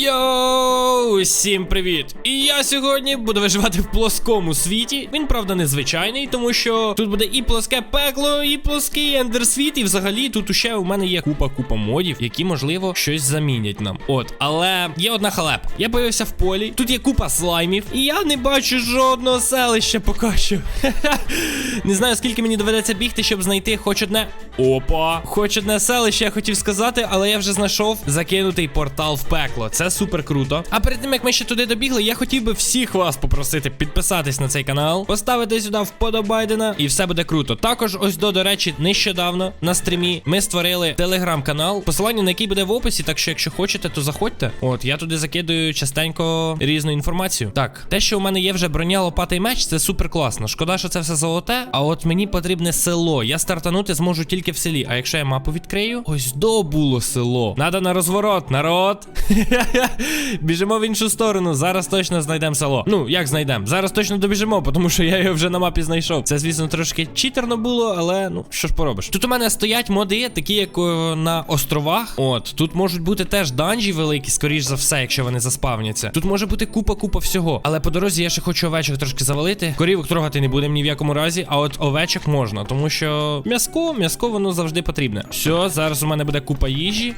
Yo! Всім привіт! І я сьогодні буду виживати в плоскому світі. Він, правда, незвичайний, тому що тут буде і плоске пекло, і плоский ендерсвіт, і взагалі тут ще у мене є купа-купа модів, які, можливо, щось замінять нам. От, але є одна халепа. Я появився в полі, тут є купа слаймів, і я не бачу жодного селища поки що. Не знаю, скільки мені доведеться бігти, щоб знайти хоч одне. Опа! Хоч одне селище, я хотів сказати, але я вже знайшов закинутий портал в пекло. Це супер круто. А перед тим як ми ще туди добігли, я хотів би всіх вас попросити підписатись на цей канал, поставити сюди вподобайдена, і все буде круто. Також, ось до, до речі, нещодавно на стрімі ми створили телеграм-канал, посилання на який буде в описі. Так що, якщо хочете, то заходьте. От я туди закидую частенько різну інформацію. Так, те, що у мене є вже броня, лопата і меч, це супер класно. Шкода, що це все золоте. А от мені потрібне село. Я стартанути зможу тільки в селі. А якщо я мапу відкрию, ось до було село. Надо на розворот, народ. Біжимо в іншу сторону. Зараз точно знайдемо село. Ну, як знайдемо? Зараз точно добіжимо, тому що я його вже на мапі знайшов. Це, звісно, трошки читерно було, але ну що ж поробиш. Тут у мене стоять моди, такі як о, на островах. От тут можуть бути теж данжі великі, скоріш за все, якщо вони заспавняться. Тут може бути купа-купа всього. Але по дорозі я ще хочу овечок трошки завалити. Корівок трогати не будемо ні в якому разі, а от овечок можна, тому що м'яско, м'яско воно завжди потрібне. Все, зараз у мене буде купа їжі.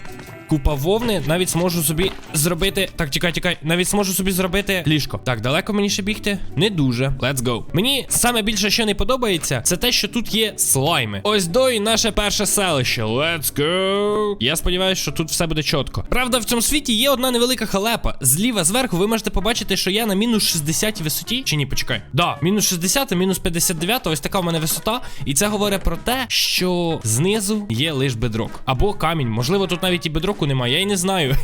Купа вовни, навіть зможу собі зробити. Так, тікай, тікай. Навіть зможу собі зробити ліжко. Так, далеко мені ще бігти? Не дуже. Let's go. Мені саме більше, що не подобається, це те, що тут є слайми. Ось до і наше перше селище. Let's go. Я сподіваюся, що тут все буде чітко. Правда, в цьому світі є одна невелика халепа. Зліва зверху ви можете побачити, що я на мінус 60 висоті. Чи ні, почекай. Да, мінус 60, мінус 59, ось така в мене висота. І це говорить про те, що знизу є лише бедрок. Або камінь. Можливо, тут навіть і бедроку немає, я й не знаю.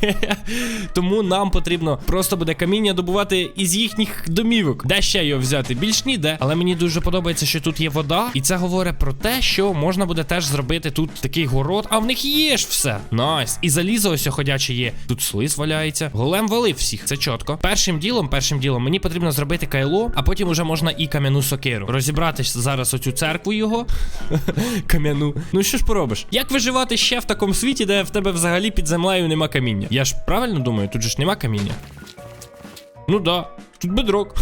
Тому нам потрібно просто буде каміння добувати із їхніх домівок. Де ще його взяти? Більш ніде. Але мені дуже подобається, що тут є вода. І це говорить про те, що можна буде теж зробити тут такий город. А в них є ж все. Найс. І залізо ось ходяче є. Тут слиз валяється. Голем валив всіх. Це чітко. Першим ділом, першим ділом, мені потрібно зробити кайло, а потім уже можна і кам'яну сокиру. Розібрати зараз оцю церкву його. Кам'яну. Ну що ж поробиш? Як виживати ще в такому світі, де в тебе взагалі під землею нема каміння? Я ж правильно думаю, тут же ж нема каміння. Ну да. Тут бедрок.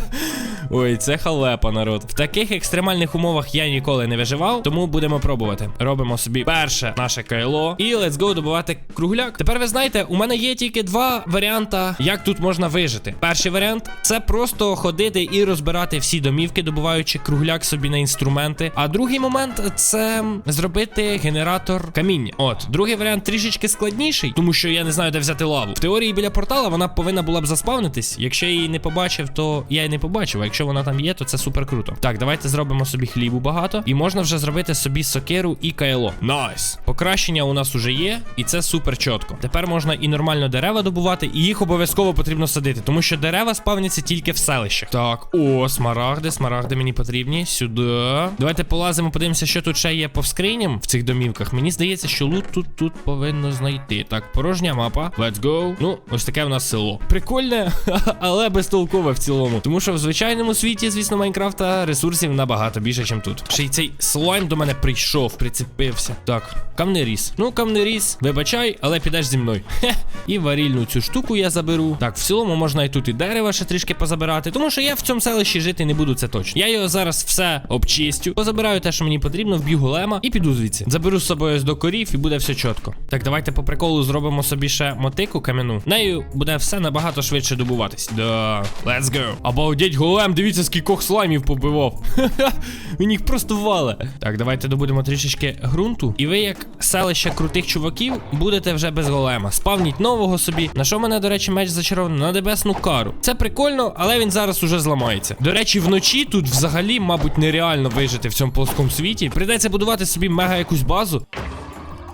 Ой, це халепа, народ. В таких екстремальних умовах я ніколи не виживав, тому будемо пробувати. Робимо собі перше наше кайло. І let's go добувати кругляк. Тепер ви знаєте, у мене є тільки два варіанти, як тут можна вижити. Перший варіант це просто ходити і розбирати всі домівки, добуваючи кругляк собі на інструменти. А другий момент це зробити генератор каміння. От, другий варіант трішечки складніший, тому що я не знаю, де взяти лаву. В теорії біля портала вона повинна була б заспавнитись. Якщо я її не побачив, то я її не побачив. А якщо вона там є, то це супер круто. Так, давайте зробимо собі хлібу багато. І можна вже зробити собі сокиру і кайло. Найс! Покращення у нас уже є, і це супер чітко. Тепер можна і нормально дерева добувати, і їх обов'язково потрібно садити, тому що дерева спавняться тільки в селищах. Так, о, смарагди, смарагди мені потрібні. Сюди. Давайте полазимо, подивимося, що тут ще є по скриням в цих домівках. Мені здається, що лут тут тут повинно знайти. Так, порожня мапа. Let's go. Ну, ось таке в нас село. Прикольне, але безтолкове в цілому. Тому що в звичайному світі, звісно, Майнкрафта ресурсів набагато більше, ніж тут. Ще й цей слайм до мене прийшов, прицепився. Так, камнеріс. Ну, камнеріс, вибачай, але підеш зі мною. Хе. І варільну цю штуку я заберу. Так, в цілому можна і тут і дерева ще трішки позабирати. Тому що я в цьому селищі жити не буду, це точно. Я його зараз все обчистю, позабираю те, що мені потрібно, вб'ю голема і піду звідси. Заберу з собою ось до корів і буде все чітко. Так, давайте по приколу зробимо собі ще мотику кам'яну. Нею буде все набагато швидше добуватись. Да, let's go. Обалдеть, голем, дивіться, скількох слаймів побивав. Він їх просто вале. Так, давайте добудемо трішечки ґрунту. І ви, як селище крутих чуваків, будете вже без голема. Спавніть нового собі. На що мене, до речі, меч зачарований? На небесну кару. Це прикольно, але він зараз уже зламається. До речі, вночі тут взагалі, мабуть, нереально вижити в цьому плоскому світі. Прийдеться будувати собі мега якусь базу.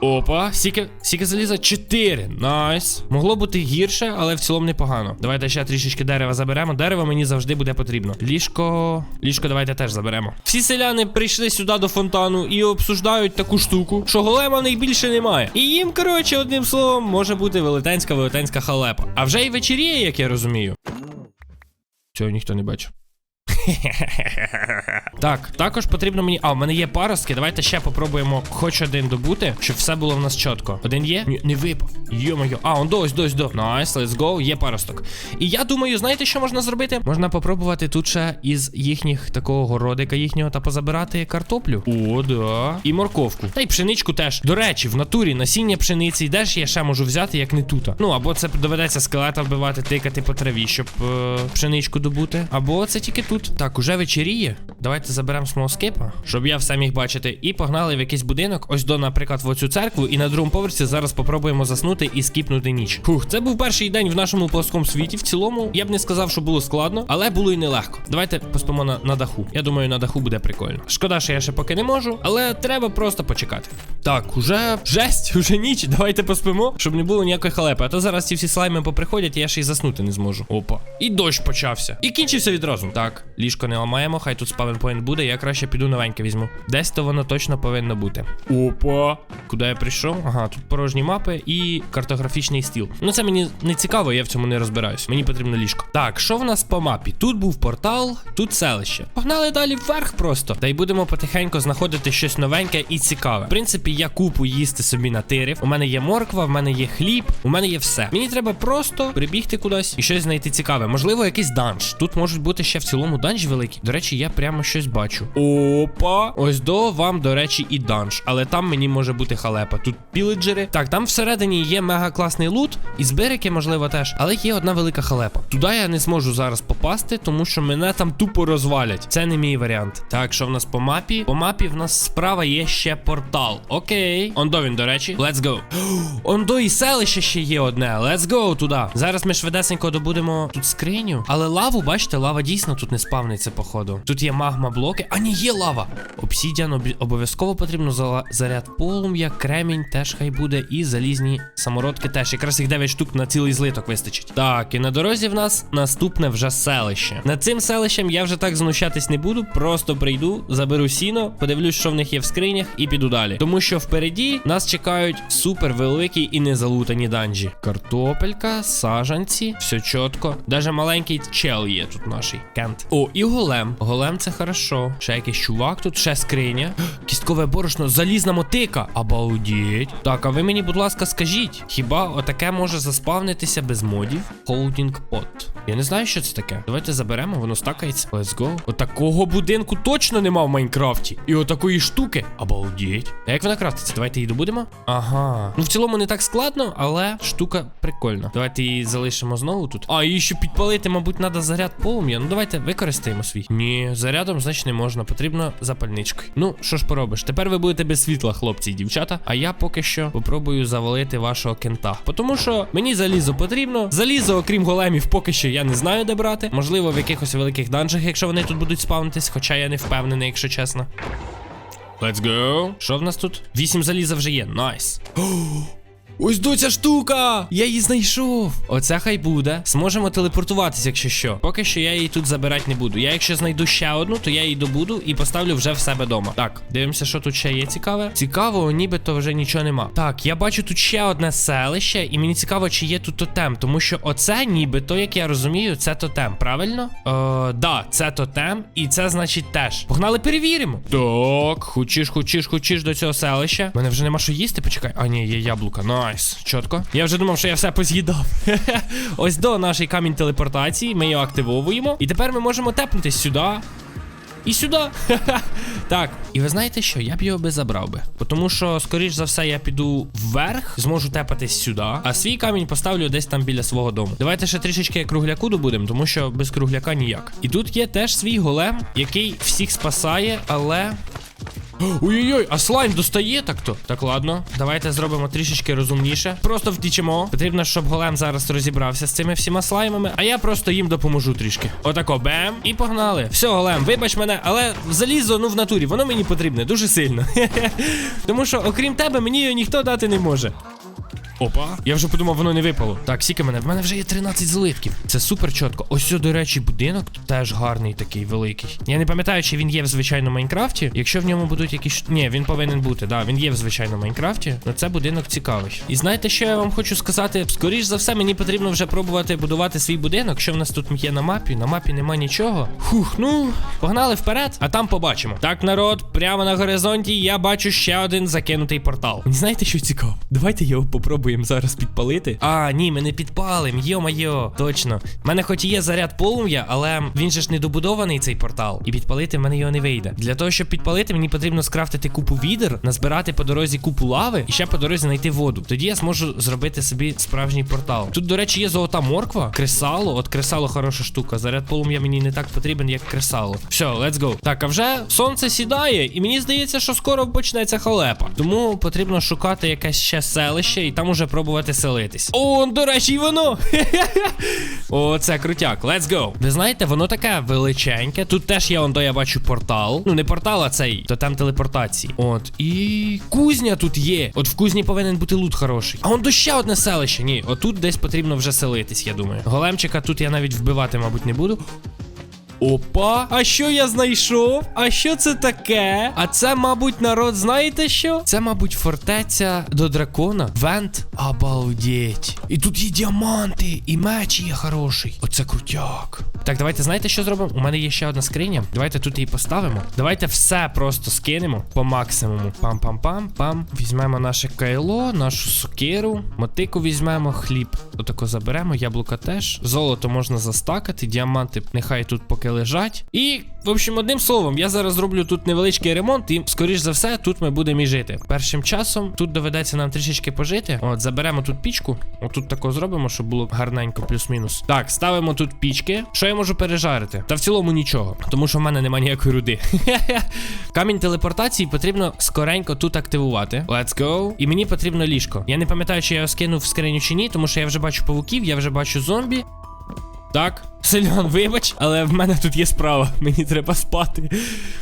Опа, сіки, сіки заліза 4. Найс. Могло бути гірше, але в цілому непогано. Давайте ще трішечки дерева заберемо. Дерево мені завжди буде потрібно. Ліжко. Ліжко давайте теж заберемо. Всі селяни прийшли сюди до фонтану і обсуждають таку штуку, що голема в них більше немає. І їм, коротше, одним словом, може бути велетенська велетенська халепа. А вже й вечеріє, як я розумію. Цього ніхто не бачив. Так, також потрібно мені. А, в мене є паростки. Давайте ще попробуємо хоч один добути, щоб все було в нас чітко. Один є? Ні, не випав. Йо-моє. А, он до, ось до, ось до. Найс, let's go, є паросток. І я думаю, знаєте, що можна зробити? Можна попробувати тут ще із їхніх такого городика їхнього та позабирати картоплю. О, да. І морковку. Та й пшеничку теж. До речі, в натурі насіння пшениці де ж я ще можу взяти, як не тут. Ну, або це доведеться скелета вбивати, тикати по траві, щоб е, пшеничку добути. Або це тільки тут. Так, уже вечеріє. Давайте заберемо смолскипа, щоб я все міг бачити. І погнали в якийсь будинок. Ось до, наприклад, в оцю церкву. І на другому поверсі зараз попробуємо заснути і скіпнути ніч. Фух, це був перший день в нашому плоскому світі. В цілому, я б не сказав, що було складно, але було і нелегко. Давайте поспимо на, на даху. Я думаю, на даху буде прикольно. Шкода, що я ще поки не можу, але треба просто почекати. Так, уже жесть, уже ніч. Давайте поспимо, щоб не було ніякої халепи. А то зараз ці всі слайми поприходять, і я ще й заснути не зможу. Опа. І дощ почався. І кінчився відразу. Так, ліжко не ламаємо, хай тут спавенпоінт буде. Я краще піду новеньке візьму. Десь то воно точно повинно бути. Опа. Куди я прийшов? Ага, тут порожні мапи і картографічний стіл. Ну це мені не цікаво, я в цьому не розбираюсь. Мені потрібно ліжко. Так, що в нас по мапі? Тут був портал, тут селище. Погнали далі вверх просто. Та й будемо потихеньку знаходити щось новеньке і цікаве. В принципі, я купу їсти собі натирив. У мене є морква, в мене є хліб, у мене є все. Мені треба просто прибігти кудись і щось знайти цікаве. Можливо, якийсь данж. Тут можуть бути ще в цілому данж великий. До речі, я прямо щось бачу. Опа! Ось до вам, до речі, і данж. Але там мені може бути халепа. Тут піледжери. Так, там всередині є мега класний лут, і збирики, можливо, теж. Але є одна велика халепа. Туди я не зможу зараз попасти, тому що мене там тупо розвалять. Це не мій варіант. Так, що в нас по мапі? По мапі в нас справа є ще портал. Окей. Ондо він, до речі. Let's go. Ондо і селище ще є одне. Let's go туди. Зараз ми швидесенько добудемо тут скриню. Але лаву, бачите, лава дійсно тут не спавниться, походу. Тут є магма блоки. А ні, є лава. Обсідіан обов'язково потрібно заряд полум'я, кремінь теж хай буде. І залізні самородки теж. Якраз їх 9 штук на цілий злиток вистачить. Так, і на дорозі в нас наступне вже селище. Над цим селищем я вже так знущатись не буду. Просто прийду, заберу сіно, подивлюсь, що в них є в скринях, і піду далі. Тому що впереді нас чекають супер великі і незалутані данжі. Картопелька, сажанці, все чітко. Даже маленький чел є тут наший. Кент. О, і голем. Голем це хорошо. Ще якийсь чувак тут, ще скриня. Кісткове борошно, залізна мотика. Обалдіть. Так, а ви мені, будь ласка, скажіть, хіба отаке може заспавнитися без модів? Holding pot. Я не знаю, що це таке. Давайте заберемо, воно стакається. Let's go. Отакого будинку точно нема в Майнкрафті. І отакої штуки. Обалдіть. А як вона крафтиться? Давайте її добудемо. Ага. Ну в цілому не так складно, але штука прикольна. Давайте її залишимо знову тут. А, її ще підпалити, мабуть, треба заряд полум'я. Ну давайте використаємо свій. Ні, зарядом, значить, не можна. Потрібно запальничкою. Ну, що ж поробиш? Тепер ви будете без світла, хлопці і дівчата. А я поки що попробую завалити вашого кента. Тому що мені залізо потрібно. Залізо, окрім големів, поки що я не знаю, де брати. Можливо, в якихось великих данжах, якщо вони тут будуть спавнитись, хоча я не впевнений, якщо чесно. Let's go. Що в нас тут? Вісім заліза вже є. Найс. Ось до штука! Я її знайшов. Оце хай буде. Зможемо телепортуватися, якщо що. Поки що я її тут забирати не буду. Я якщо знайду ще одну, то я її добуду і поставлю вже в себе вдома. Так, дивимося, що тут ще є цікаве. Цікаво, нібито вже нічого нема. Так, я бачу тут ще одне селище, і мені цікаво, чи є тут тотем. Тому що оце, нібито, як я розумію, це тотем, правильно? Е, да, це тотем, і це значить теж. Погнали, перевіримо. Так, хочеш, хочеш, хочеш до цього селища. Мене вже нема що їсти, почекай. А, ні, є яблука. Найс, чітко. Я вже думав, що я все поз'їдав. Ось до нашої камінь телепортації. Ми його активовуємо. І тепер ми можемо тепнутись сюди. І сюди. так, і ви знаєте що? Я б його би забрав би. Тому що, скоріш за все, я піду вверх, зможу тепатись сюди, а свій камінь поставлю десь там біля свого дому. Давайте ще трішечки кругляку добудемо, тому що без кругляка ніяк. І тут є теж свій голем, який всіх спасає, але. Ой-ой-ой, а слайм достає так-то. Так, ладно, давайте зробимо трішечки розумніше. Просто втічемо. Потрібно, щоб голем зараз розібрався з цими всіма слаймами, а я просто їм допоможу трішки. Отако, бем, і погнали. Все, голем, вибач мене, але залізо, ну в натурі, воно мені потрібне дуже сильно. Тому що, окрім тебе, мені його ніхто дати не може. Опа. Я вже подумав, воно не випало. Так, сіки мене. В мене вже є 13 злитків. Це супер чітко. Ось, до речі, будинок теж гарний такий великий. Я не пам'ятаю, чи він є в звичайному Майнкрафті. Якщо в ньому будуть якісь. Ні, він повинен бути. Да, він є в звичайному Майнкрафті. Ну це будинок цікавий. І знаєте, що я вам хочу сказати? Скоріш за все, мені потрібно вже пробувати будувати свій будинок. Що в нас тут є на мапі? На мапі нема нічого. Хух, ну погнали вперед, а там побачимо. Так, народ, прямо на горизонті я бачу ще один закинутий портал. Знаєте, що цікаво? Давайте його попробуємо зараз підпалити. А, ні, ми не підпалим. Йо-майо, точно. У мене хоч є заряд полум'я, але він же ж не добудований цей портал. І підпалити в мене його не вийде. Для того, щоб підпалити, мені потрібно скрафтити купу відер, назбирати по дорозі купу лави і ще по дорозі знайти воду. Тоді я зможу зробити собі справжній портал. Тут, до речі, є золота морква, кресало. От кресало хороша штука. Заряд полум'я мені не так потрібен, як кресало. Все, let's go. Так, а вже сонце сідає, і мені здається, що скоро почнеться халепа. Тому потрібно шукати якесь ще селище і там уже пробувати селитись. О, до речі, воно. О, це крутяк. Let's go. Ви знаєте, воно таке величеньке. Тут теж є ондо, я бачу портал. Ну, не портал, а цей тотем телепортації. От. І кузня тут є. От в кузні повинен бути лут хороший. А он ще одне селище. Ні, отут десь потрібно вже селитись, я думаю. Големчика тут я навіть вбивати, мабуть, не буду. Опа, а що я знайшов? А що це таке? А це, мабуть, народ, знаєте що? Це, мабуть, фортеця до дракона. Вент. Обалдеть. І тут є діаманти, і меч є хороший. Оце крутяк. Так, давайте знаєте, що зробимо? У мене є ще одна скриня. Давайте тут її поставимо. Давайте все просто скинемо по максимуму. Пам-пам-пам-пам. Візьмемо наше кайло, нашу сокиру, мотику візьмемо, хліб. Отако заберемо, яблука теж. Золото можна застакати, діаманти нехай тут поки лежать. І, в общем, одним словом, я зараз зроблю тут невеличкий ремонт, і, скоріш за все, тут ми будемо і жити. Першим часом тут доведеться нам трішечки пожити. От, заберемо тут пічку. Отут тако зробимо, щоб було гарненько, плюс-мінус. Так, ставимо тут пічки. Що я можу пережарити? Та в цілому нічого, тому що в мене немає ніякої руди. Камінь телепортації потрібно скоренько тут активувати. Let's go. І мені потрібно ліжко. Я не пам'ятаю, чи я його скинув в скриню чи ні, тому що я вже бачу павуків, я вже бачу зомбі. Так, Сельон, вибач, але в мене тут є справа. Мені треба спати.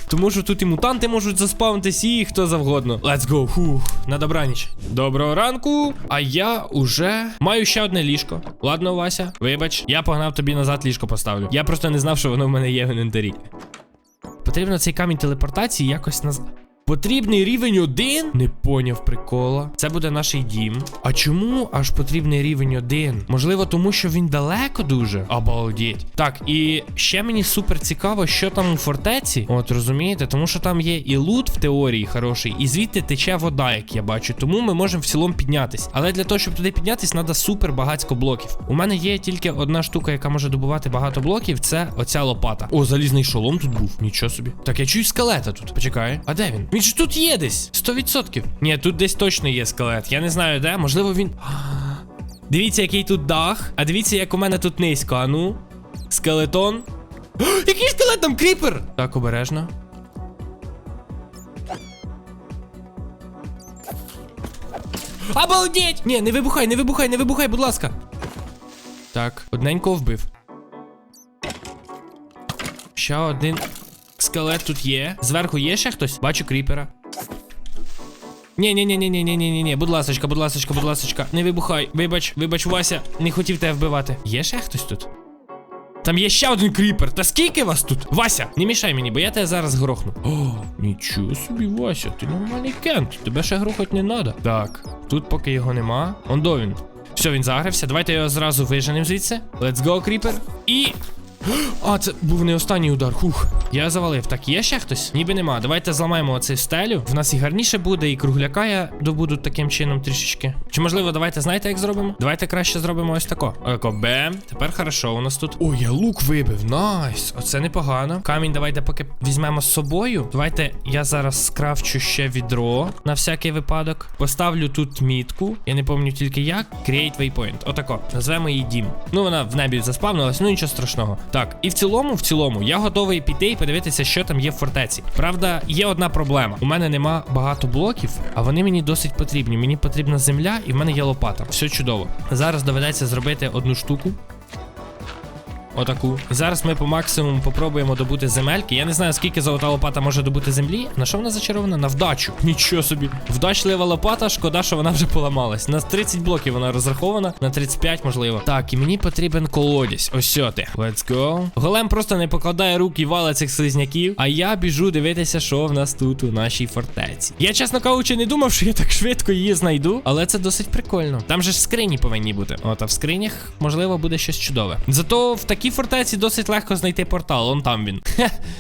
Тому що тут і мутанти можуть заспавнитись, і хто завгодно. Let's go. Фух, на добраніч. Доброго ранку. А я уже маю ще одне ліжко. Ладно, Вася, вибач, я погнав тобі назад ліжко поставлю. Я просто не знав, що воно в мене є в інвентарі. Потрібно цей камінь телепортації якось наз... Потрібний рівень один? Не поняв прикола. Це буде наш дім. А чому аж потрібний рівень один? Можливо, тому що він далеко дуже. Обалдіть. Так, і ще мені супер цікаво, що там у фортеці. От розумієте, тому що там є і лут в теорії хороший, і звідти тече вода, як я бачу. Тому ми можемо в цілому піднятись. Але для того, щоб туди піднятись, треба супер багатько блоків. У мене є тільки одна штука, яка може добувати багато блоків. Це оця лопата. О, залізний шолом тут був. Нічого собі. Так, я чую скелета тут. Почекай. А де він? Він ж тут є десь. 100%. Ні, тут десь точно є скелет. Я не знаю де. Можливо, він. Дивіться, який тут дах. А дивіться, як у мене тут низько. А ну. Скелетон. Який скелет там кріпер? Так, обережно. Обалдеть! Ні, не вибухай, не вибухай, не вибухай, будь ласка. Так, одненько вбив. Ще один скелет тут є. Зверху є ще хтось? Бачу кріпера. Ні, ні, ні, ні, ні, ні, ні, ні, ні, будь ласочка, будь ласочка, будь ласочка. Не вибухай. Вибач, вибач, Вася, не хотів тебе вбивати. Є ще хтось тут? Там є ще один кріпер. Та скільки вас тут? Вася, не мішай мені, бо я тебе зараз грохну. О, нічого собі, Вася, ти нормальний кент. Тебе ще грохать не треба. Так, тут поки його нема. Он до він. Все, він загрився. Давайте його зразу виженемо звідси. Let's go, кріпер. І. А, це був не останній удар. Хух. Я завалив. Так, є ще хтось? Ніби нема. Давайте зламаємо оцей стелю. В нас і гарніше буде, і кругляка я добуду таким чином трішечки. Чи можливо, давайте знаєте, як зробимо? Давайте краще зробимо ось тако. Око, бем. Тепер хорошо, у нас тут. Ой, я лук вибив. Найс. Оце непогано. Камінь, давайте поки візьмемо з собою. Давайте я зараз скрафчу ще відро на всякий випадок. Поставлю тут мітку. Я не пам'ятаю тільки як. Create waypoint. Отако. Назвемо її дім. Ну, вона в небі заспавнилась, ну нічого страшного. Так, і в цілому, в цілому, я готовий піти і подивитися, що там є в фортеці. Правда, є одна проблема. У мене нема багато блоків, а вони мені досить потрібні. Мені потрібна земля, і в мене є лопата. Все чудово. Зараз доведеться зробити одну штуку. Отаку. Зараз ми по максимуму попробуємо добути земельки. Я не знаю, скільки золота лопата може добути землі. На що вона зачарована? На вдачу. Нічого собі. Вдачлива лопата, шкода, що вона вже поламалась. На 30 блоків вона розрахована, на 35 можливо. Так, і мені потрібен колодязь. Ось ти. Let's go. Голем просто не покладає руки і вала цих слизняків. А я біжу дивитися, що в нас тут у нашій фортеці. Я, чесно кажучи, не думав, що я так швидко її знайду, але це досить прикольно. Там же ж скрині повинні бути. От, а в скринях, можливо, буде щось чудове. Зато в такій фортеці досить легко знайти портал. Он там він.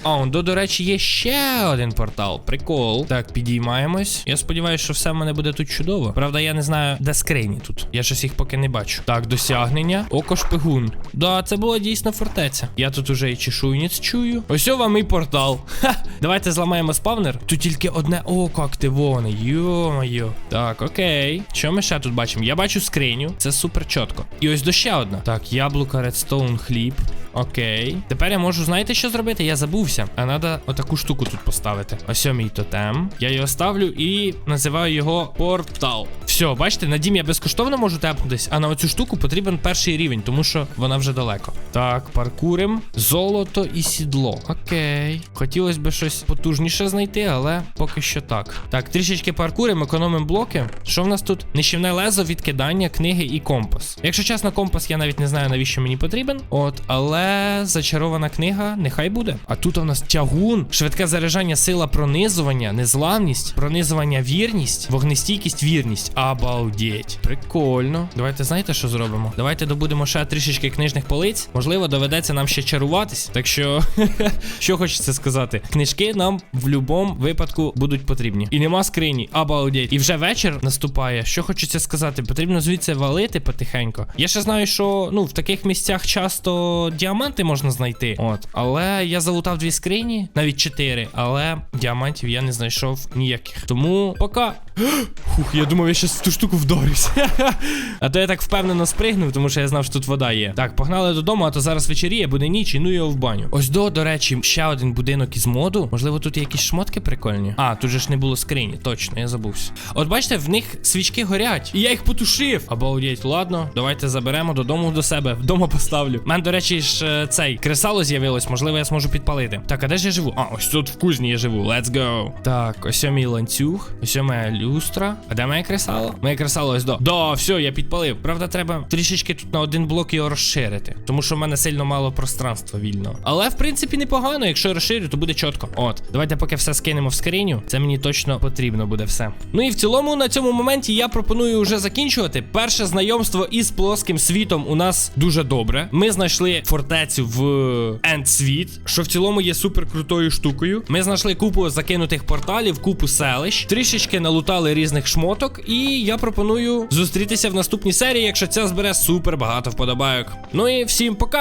А, он, до, до речі, є ще один портал. Прикол. Так, підіймаємось. Я сподіваюся, що все в мене буде тут чудово. Правда, я не знаю, де скрині тут. Я щось їх поки не бачу. Так, досягнення. Око шпигун. Да, це була дійсно фортеця. Я тут уже і чешуйниць чую. Ось о вам і портал. Ха! Давайте зламаємо спавнер. Тут тільки одне око активоване. Йо-моє. Так, окей. Що ми ще тут бачимо? Я бачу скриню. Це супер чітко. І ось до ще одна. Так, яблука, редстоун, хліб. sleep. Окей. Тепер я можу, знаєте, що зробити? Я забувся. А треба отаку штуку тут поставити. Ось мій тотем. Я його ставлю і називаю його портал. Все, бачите, на дім я безкоштовно можу тепнутись, а на оцю штуку потрібен перший рівень, тому що вона вже далеко. Так, паркурим. Золото і сідло. Окей. Хотілося б щось потужніше знайти, але поки що так. Так, трішечки паркурим, економимо блоки. Що в нас тут? Нищівне лезо, відкидання, книги і компас. Якщо чесно, компас я навіть не знаю, навіщо мені потрібен. От, але зачарована книга, нехай буде. А тут у нас тягун, швидке заряджання, сила пронизування, незламність, пронизування, вірність, вогнестійкість, вірність. Обалдеть. Прикольно. Давайте знаєте, що зробимо? Давайте добудемо ще трішечки книжних полиць. Можливо, доведеться нам ще чаруватись. Так що, що хочеться сказати? Книжки нам в будь-якому випадку будуть потрібні. І нема скрині. Обалдеть. І вже вечір наступає. Що хочеться сказати? Потрібно звідси валити потихенько. Я ще знаю, що ну в таких місцях часто діаманти можна знайти. От, але я залутав дві скрині, навіть чотири, але діамантів я не знайшов ніяких. Тому пока. Фух, я думав, я щас в ту штуку вдарюсь. а то я так впевнено спригнув, тому що я знав, що тут вода є. Так, погнали додому, а то зараз вечеріє, буде ніч, і ну його в баню. Ось до, до речі, ще один будинок із моду. Можливо, тут є якісь шмотки прикольні. А, тут же ж не було скрині, точно, я забувся. От бачите, в них свічки горять, і я їх потушив. Обалдеть, ладно, давайте заберемо додому до себе. Вдома поставлю. У мене, до речі, ж е, цей кресало з'явилось, можливо, я зможу підпалити. Так, а де ж я живу? А, ось тут в кузні я живу. Let's go. Так, ось мій ланцюг, ось моя люстра. А де моє кресало? Моє кресало ось до. Да, все, я підпалив. Правда, треба трішечки тут на один блок його розширити. Тому що в мене сильно мало пространства вільного. Але в принципі непогано. Якщо я розширю, то буде чітко. От, давайте поки все скинемо в скриню. Це мені точно потрібно буде все. Ну і в цілому на цьому моменті я пропоную вже закінчувати. Перше знайомство із плоским світом у нас дуже добре. Ми знайшли фортецю в Ендсвіт, що в цілому є супер крутою штукою. Ми знайшли купу закинутих порталів, купу селищ, трішечки налутали різних шмоток. І я пропоную зустрітися в наступній серії, якщо ця збере супер багато вподобайок. Ну і всім пока!